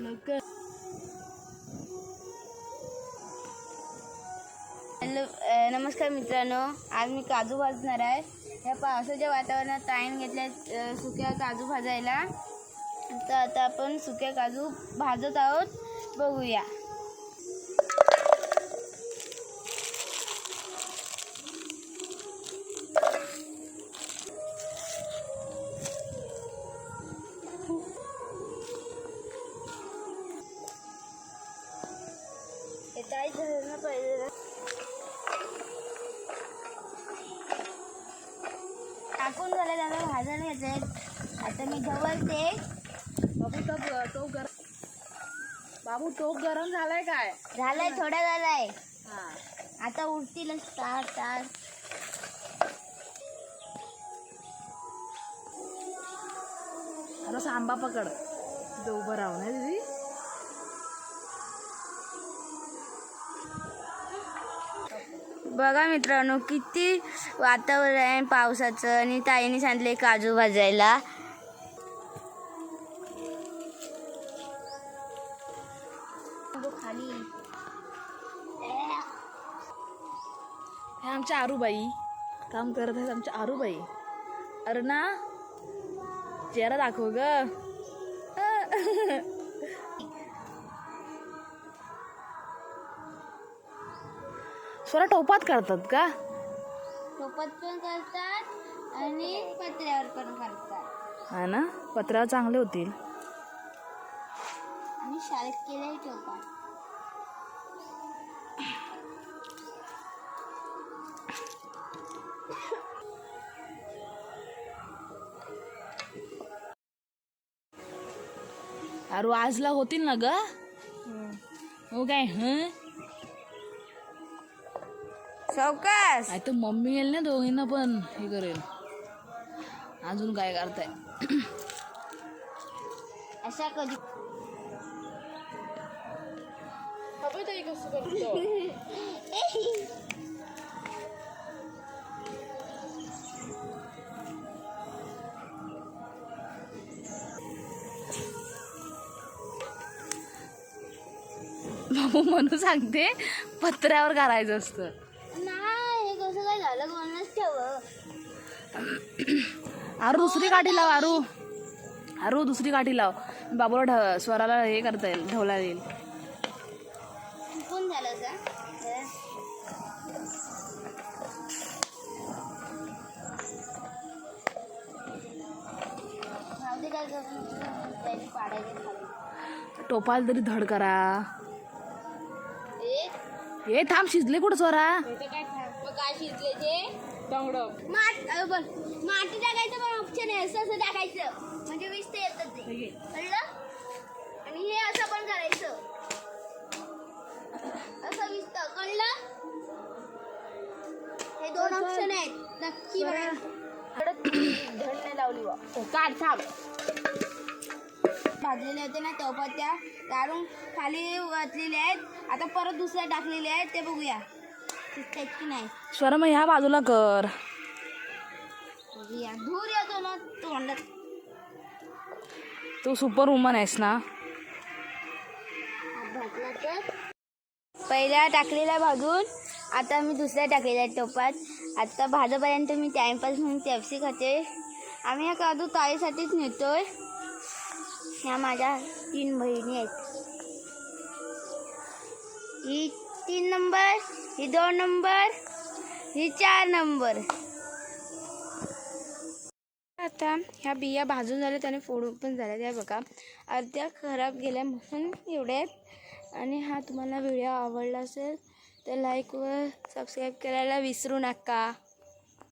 लवकर हॅलो नमस्कार मित्रांनो आज मी काजू भाजणार आहे ह्या पावसाच्या वातावरणात टाईम घेतल्या सुक्या काजू भाजायला तर आता आपण सुक्या काजू भाजत आहोत बघूया काय झालं पाहिजे टाकून झालं त्याला भाजायला घेतले आता मी ढवळते बाबू तो टोप गरम बाबू टोप गरम झालाय काय? झालंय थोडा झालाय. हा. आता उठतील तार तार. आता आंबा पकड. तिथं उभं राहू ना दीदी. बघा मित्रांनो किती वातावरण आहे पावसाचं. आणि ताईने सांगितले काजू भाजायला. खाली हे आमच्या आरूबाई. काम करत आहेत आमच्या आरूबाई. अरे ना चेहरा दाखव ग. स्वरा टोपात करतात का? सोपत पण करतात आणि पत्र्यावर पण करतात. हा ना? पत्रावर चांगले होतील. आणि शाळेत केलंय चोपाट अरे आजला होतील ना ग? हो काय हं? सावकाश नाही तर मम्मी येईल ना दोघींना पण. हे करेल. अजून काय करताय? अशा कधी बाबू म्हणून सांगते पत्र्यावर करायचं असतं. झालं कोणाच ठेव. आरू दुसरी काठी लाव आरू. आरू दुसरी काठी लाव. बाबूला ढ स्वराला हे करता येईल ढवला येईल. चुकून झालं टोपाल तरी धड करा. ए? हे थांब शिजले कुठं स्वरा? काय शिजले ते? माठ अ, बघ माती टाकायचं पण ऑप्शन आहे असं असं टाकायचं. म्हणजे वीस ते येतं ते. कळलं? आणि हे असं पण करायचं. असं विसतं कळलं? हे दोन ऑप्शन आहेत. नक्की बघा. धडने लावली बा. काढ थांब. भाजलेले होते ना चौपात्या काढून खाली वाचलेले आहेत. आता परत दुसऱ्या टाकलेले आहेत. ते बघूया. की नाही. मग ह्या बाजूला कर. बघूया धूर येतो ना तोंडात तू सुपर वुमन आहेस ना. भाजला तर. पहिल्या टाकलेल्या भाजून आता मी दुसऱ्या टाकलेल्या टोपात. आता भाजपर्यंत मी टाइमपास म्हणून पेप्सी खाते. आम्ही हा काजू ताईसाठीच नेतोय. ह्या माझ्या तीन बहिणी आहेत. ही तीन नंबर ही दोन नंबर ही चार नंबर. आता ह्या बिया भाजून झाल्या त्याने फोडून पण झाल्या. त्या बघा अर्ध्या खराब गेल्या म्हणून एवढ्या आहेत. आणि हा तुम्हाला व्हिडिओ आवडला असेल तर लाईक व सबस्क्राईब करायला विसरू नका.